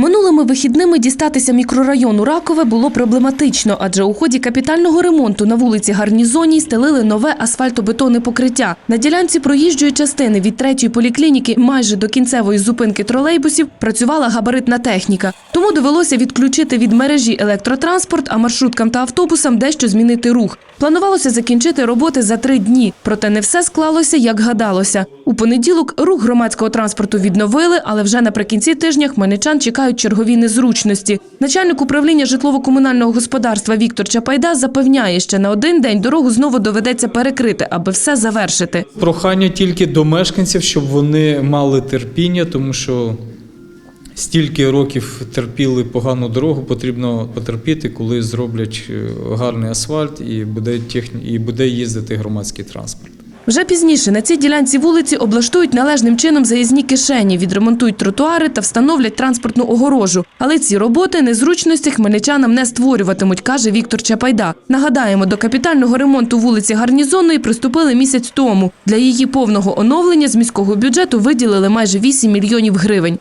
Минулими вихідними дістатися мікрорайону Ракове було проблематично, адже у ході капітального ремонту на вулиці Гарнізонній стелили нове асфальтобетонне покриття. На ділянці проїжджої частини від третьої поліклініки майже до кінцевої зупинки тролейбусів працювала габаритна техніка. Тому довелося відключити від мережі електротранспорт, а маршруткам та автобусам дещо змінити рух. Планувалося закінчити роботи за три дні, проте не все склалося, як гадалося. У понеділок рух громадського транспорту відновили, але вже наприкінці тижня хмельничан чекають чергові незручності. Начальник управління житлово-комунального господарства Віктор Чапайда запевняє, що на один день дорогу знову доведеться перекрити, аби все завершити. Прохання тільки до мешканців, щоб вони мали терпіння, тому що стільки років терпіли погану дорогу, потрібно потерпіти, коли зроблять е, гарний асфальт і буде, техні... і буде їздити громадський транспорт. Вже пізніше на цій ділянці вулиці облаштують належним чином заїзні кишені, відремонтують тротуари та встановлять транспортну огорожу. Але ці роботи незручності хмельничанам не створюватимуть, каже Віктор Чапайда. Нагадаємо, до капітального ремонту вулиці Гарнізонної приступили місяць тому. Для її повного оновлення з міського бюджету виділили майже 8 мільйонів гривень.